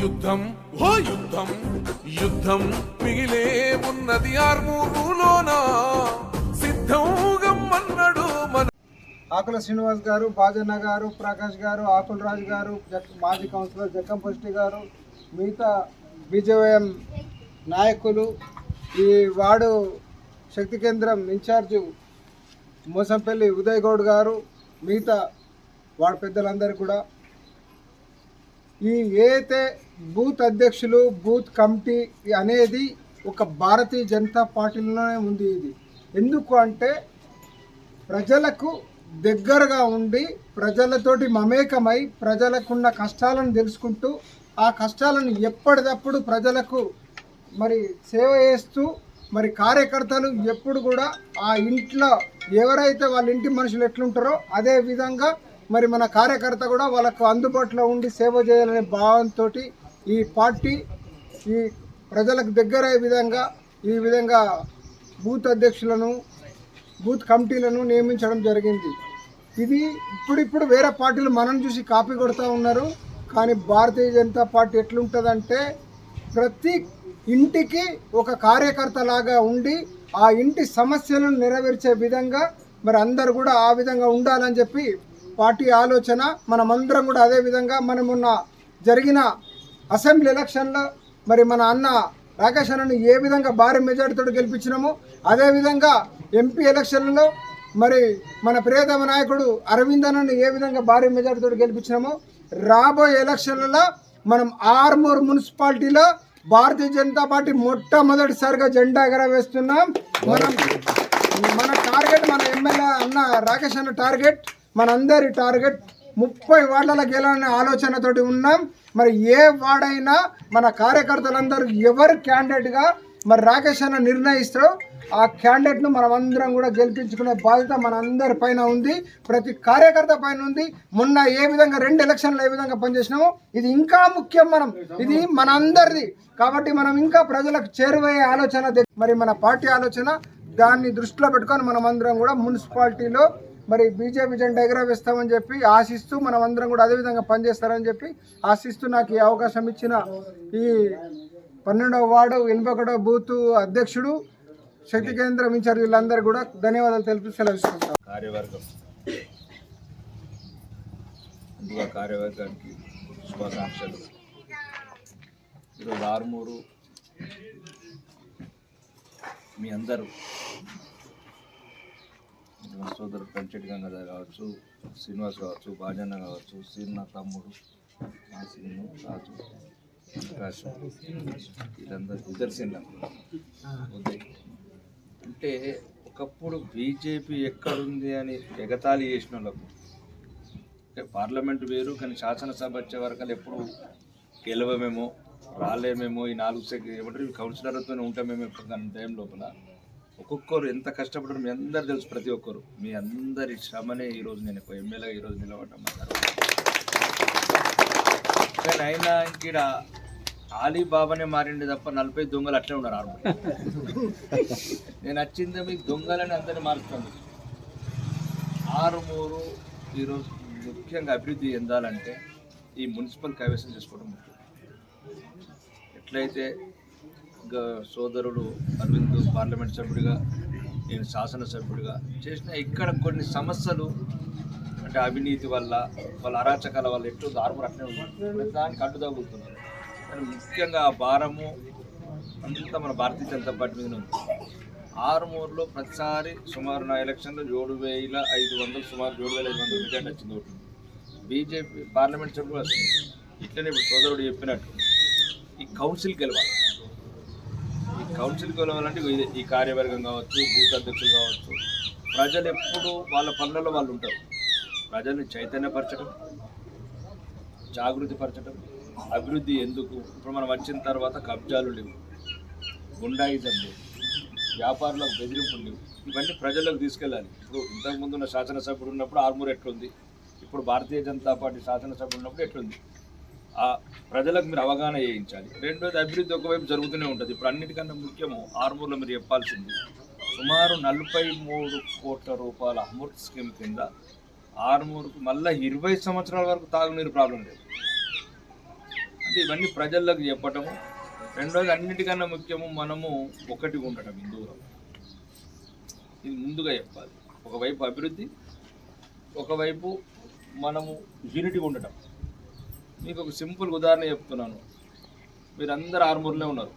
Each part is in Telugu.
యుద్ధం ఓ యుద్ధం యుద్ధం మిగిలే ఉన్నది ఆర్మూరులోనా? సిద్ధంగమ్మన్నాడు మన ఆకుల శ్రీనివాస్ గారు బాజన్న గారు ప్రకాష్ గారు ఆకుల రాజు గారు మాజీ కౌన్సిలర్ జక్కంపష్టి గారు మిగతా బీజేఎం నాయకులు ఈ వార్డు శక్తి కేంద్రం ఇన్ఛార్జు మోసంపల్లి ఉదయ్ గౌడ్ గారు మిగతా వాడు పెద్దలందరూ కూడా. ఈ ఏదైతే బూత్ అధ్యక్షులు బూత్ కమిటీ అనేది ఒక భారతీయ జనతా పార్టీలోనే ఉంది ఇది. ఎందుకు అంటే ప్రజలకు దగ్గరగా ఉండి ప్రజలతోటి మమేకమై ప్రజలకున్న కష్టాలను తెలుసుకుంటూ ఆ కష్టాలను ఎప్పటికప్పుడు ప్రజలకు మరి సేవ చేస్తూ మరి కార్యకర్తలు ఎప్పుడు కూడా ఆ ఇంట్లో ఎవరైతే వాళ్ళ ఇంటి మనుషులు ఎట్లుంటారో అదే విధంగా మరి మన కార్యకర్త కూడా వాళ్ళకు అందుబాటులో ఉండి సేవ చేయాలనే భావంతో ఈ పార్టీ ఈ ప్రజలకు దగ్గరయ్యే విధంగా ఈ విధంగా బూత్ అధ్యక్షులను బూత్ కమిటీలను నియమించడం జరిగింది. ఇది ఇప్పుడిప్పుడు వేరే పార్టీలు మనం చూసి కాపీ కొడుతూ ఉన్నారు. కానీ భారతీయ జనతా పార్టీ ఎట్లుంటుందంటే ప్రతి ఇంటికి ఒక కార్యకర్త లాగా ఉండి ఆ ఇంటి సమస్యలను నెరవేర్చే విధంగా మరి అందరు కూడా ఆ విధంగా ఉండాలని చెప్పి పార్టీ ఆలోచన. మనమందరం కూడా అదే విధంగా మనమున్న జరిగిన అసెంబ్లీ ఎలక్షన్లో మరి మన అన్న రాకేష్ అన్నను ఏ విధంగా భారీ మెజార్టీతో గెలిపించినామో అదేవిధంగా ఎంపీ ఎలక్షన్లలో మరి మన ప్రియతమ నాయకుడు అరవింద్ అన్నను ఏ విధంగా భారీ మెజార్టీతో గెలిపించినామో రాబోయే ఎలక్షన్లలో మనం ఆర్మూర్ మున్సిపాలిటీలో భారతీయ జనతా పార్టీ మొట్టమొదటిసారిగా జెండా ఎగరవేస్తున్నాం. మనం మన టార్గెట్ మన ఎమ్మెల్యే అన్న రాకేష్ అన్న టార్గెట్ మనందరి టార్గెట్ ముప్పై వార్డుల గెలవాలనే ఆలోచనతోటి ఉన్నాం. మరి ఏ వార్డైనా మన కార్యకర్తలందరూ ఎవరు క్యాండిడేట్గా మరి రాకేష్ అన్న నిర్ణయిస్తారో ఆ క్యాండిడేట్ను మనం అందరం కూడా గెలిపించుకునే బాధ్యత మన అందరి పైన ఉంది. ప్రతి కార్యకర్త పైన ఉంది. మొన్న ఏ విధంగా రెండు ఎలక్షన్లు ఏ విధంగా పనిచేసినామో ఇది ఇంకా ముఖ్యం మనం. ఇది మన అందరిది కాబట్టి మనం ఇంకా ప్రజలకు చేరువయ్యే ఆలోచన మరి మన పార్టీ ఆలోచన దాన్ని దృష్టిలో పెట్టుకొని మనం అందరం కూడా మున్సిపాలిటీలో మరి బీజేపీ జెండా ఎగరవేస్తామని చెప్పి ఆశిస్తూ మనం అందరం కూడా అదే విధంగా పనిచేస్తారని చెప్పి ఆశిస్తూ నాకు ఈ అవకాశం ఇచ్చిన ఈ పన్నెండవ వార్డు ఎనభై ఒకటో బూత్ అధ్యక్షుడు శక్తి కేంద్రం ఇన్ఛార్జ్ వీళ్ళందరూ కూడా ధన్యవాదాలు తెలుపు సెలవిస్తుంటాం కార్యవర్గం. ముందుగా కార్యవర్గానికి శుభాకాంక్షలు. ఈరోజు ఆరుమూరు మీ అందరూ సోదరు పెంచెటి గంగాధర్ కావచ్చు శ్రీనివాస్ కావచ్చు బాజన్న కావచ్చు సీన్న తమ్ముడు మా సీను రాజు ప్రకాష్ వీళ్ళందరూ ఇద్దరు ఉదయ్ అంటే ఒకప్పుడు బీజేపీ ఎక్కడుంది అని ఎగతాళి చేసిన వాళ్ళకు అంటే పార్లమెంట్ వేరు కానీ శాసనసభ వచ్చే వరకు ఎప్పుడు గెలవమేమో రాలేమేమో ఈ నాలుగు సెక్ ఏమంటారు కౌన్సిలర్తోనే ఉంటామేమో ఎప్పుడు కానీ టైం లోపల. ఒక్కొక్కరు ఎంత కష్టపడరు మీ అందరు తెలుసు ప్రతి ఒక్కరు. మీ అందరి శ్రమనే ఈరోజు నేను ఒక ఎమ్మెల్యేగా ఈరోజు నిలబడ్డం అన్నారు కానీ అయినా ఇక్కడ ఆలీబాబానే మారింది తప్ప నలభై దొంగలు అట్లే ఉన్నారు ఆరు నేను వచ్చిందే మీకు దొంగలని అందరినీ మారుస్తాను. ఆరుమూరు ఈరోజు ముఖ్యంగా అభివృద్ధి చెందాలంటే ఈ మున్సిపల్ కైవసం చేసుకోవడం ముఖ్యం. ఎట్లయితే సోదరుడు అరవింద్ పార్లమెంట్ సభ్యుడిగా నేను శాసనసభ్యుడిగా చేసిన ఇక్కడ కొన్ని సమస్యలు అంటే అవినీతి వల్ల వాళ్ళ అరాచకాల వల్ల ఎట్లు దారుములు అట్లే ఉంది. దానికి అడ్డు కానీ ముఖ్యంగా ఆ భారము అంతా మన భారతీయ జనతా పార్టీ మీద ఉంది. ఆరుమూరులో ప్రతిసారి సుమారు నా ఎలక్షన్లో ఏడు వేల ఐదు వందలు సుమారు ఏడు వేల ఐదు వందలు మెజార్టీ వచ్చింది ఓటు. బీజేపీ పార్లమెంట్ సభ్యులు వస్తుంది ఇట్లనే ఇప్పుడు సోదరుడు చెప్పినట్టు ఈ కౌన్సిల్ గెలవాలి. కౌన్సిల్ గెలవాలంటే ఈ కార్యవర్గం కావచ్చు బూత్ అధ్యక్షులు కావచ్చు. ప్రజలు ఎప్పుడు వాళ్ళ పనులలో వాళ్ళు ఉంటారు. ప్రజల్ని చైతన్యపరచడం జాగృతి పరచడం అభివృద్ధి ఎందుకు? ఇప్పుడు మనం వచ్చిన తర్వాత కబ్జాలు లేవు. గుండాయిజం లేవు వ్యాపారులకు బెదిరింపులు లేవు. ఇవన్నీ ప్రజలకు తీసుకెళ్ళాలి. ఇప్పుడు ఇంతకుముందు ఉన్న శాసనసభ్యుడు ఉన్నప్పుడు ఆర్మూర్ ఎట్లుంది? ఇప్పుడు భారతీయ జనతా పార్టీ శాసనసభ్యుడు ఉన్నప్పుడు ఎట్లుంది? ప్రజలకు మీరు అవగాహన చేయించాలి. రెండోది అభివృద్ధి ఒకవైపు జరుగుతూనే ఉంటుంది. ఇప్పుడు అన్నిటికన్నా ముఖ్యము ఆర్మూర్లో మీరు చెప్పాల్సింది సుమారు నలభై మూడు కోట్ల రూపాయల అమృత్ స్కీమ్ కింద ఆర్మూర్కు మళ్ళీ ఇరవై సంవత్సరాల వరకు తాగునీరు ప్రాబ్లం లేదు. అంటే ఇవన్నీ ప్రజలకు చెప్పటము. రెండోది అన్నిటికన్నా ముఖ్యము మనము ఒకటి ఉండటం ఇందులో. ఇది ముందుగా చెప్పాలి. ఒకవైపు అభివృద్ధి ఒకవైపు మనము యూనిటీ ఉండటం. మీకు ఒక సింపుల్ ఉదాహరణ చెప్తున్నాను. మీరు ఆర్మూర్లో ఉన్నారు.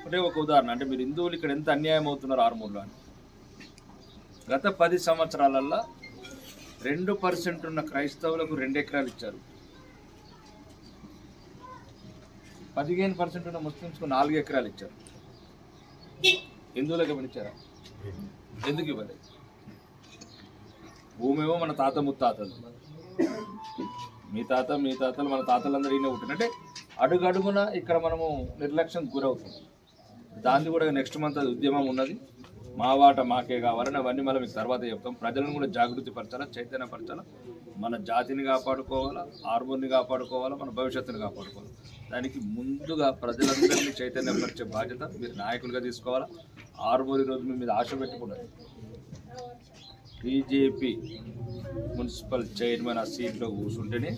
ఒకటే ఒక ఉదాహరణ అంటే మీరు హిందువులు ఇక్కడ ఎంత అన్యాయం అవుతున్నారు ఆరుమూరులో అని. గత పది సంవత్సరాలల్లో రెండు పర్సెంట్ ఉన్న క్రైస్తవులకు రెండు ఎకరాలు ఇచ్చారు. పదిహేను పర్సెంట్ ఉన్న ముస్లిమ్స్కు నాలుగు ఎకరాలు ఇచ్చారు. హిందువులకు ఏమైనా ఇచ్చారా? ఎందుకు ఇవ్వలేదు? భూమేమో మన తాత ముత్తాతలు. మీ తాత మీ తాతలు మన తాతలందరూ ఈయన ఉంటుంది అంటే అడుగడుగున ఇక్కడ మనము నిర్లక్ష్యం గురవుతుంది దాన్ని కూడా నెక్స్ట్ మంత్ అది ఉద్యమం ఉన్నది. మా వాట మాకే కావాలని అవన్నీ మనం మీకు తర్వాత చెప్తాం. ప్రజలను కూడా జాగృతి పరచాలా చైతన్యపరచాలా? మన జాతిని కాపాడుకోవాలా ఆర్మూర్ని కాపాడుకోవాలా మన భవిష్యత్తుని కాపాడుకోవాలి? దానికి ముందుగా ప్రజలందరినీ చైతన్యపరిచే బాధ్యత మీరు నాయకులుగా తీసుకోవాలా. ఆర్మూర్ ఈరోజు మీ మీద ఆశ పెట్టుకున్నారు బీజేపీ మున్సిపల్ చైర్మన్ ఆ సీట్లో కూర్చుంటేనే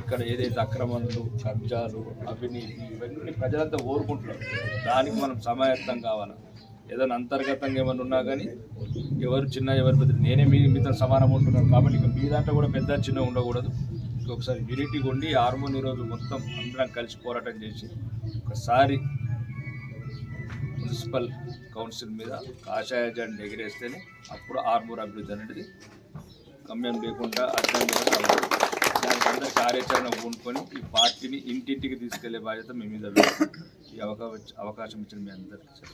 ఇక్కడ ఏదైతే అక్రమాలు కబ్జాలు అవినీతి ఇవన్నీ ప్రజలంతా ఓరుకుంటున్నారు దానికి మనం సమాయత్తం కావాలి? ఏదైనా అంతర్గతంగా ఏమైనా ఉన్నా కానీ ఎవరు చిన్న ఎవరు పెద్ద నేనే మీ మీతో సమానం ఉంటున్నాను కాబట్టి ఇక మీ దాంట్లో కూడా పెద్ద చిన్న ఉండకూడదు. ఇంకొకసారి యూనిటీ ఉండి హార్మోని రోజు మొత్తం అందరం కలిసి పోరాటం చేసి ఒకసారి మున్సిపల్ కౌన్సిల్ మీద కాషాయ జెండా ఎగిరేస్తేనే అప్పుడు ఆర్మూర్ అభివృద్ధి అనేది గమ్యం లేకుండా అర్థం లేకుండా దానికి అందరూ కార్యాచరణ పూనుకొని ఈ పార్టీని ఇంటింటికి తీసుకెళ్ళే బాధ్యత మీ మీద ఈ అవకాశం అవకాశం ఇచ్చిన మీ అందరికీ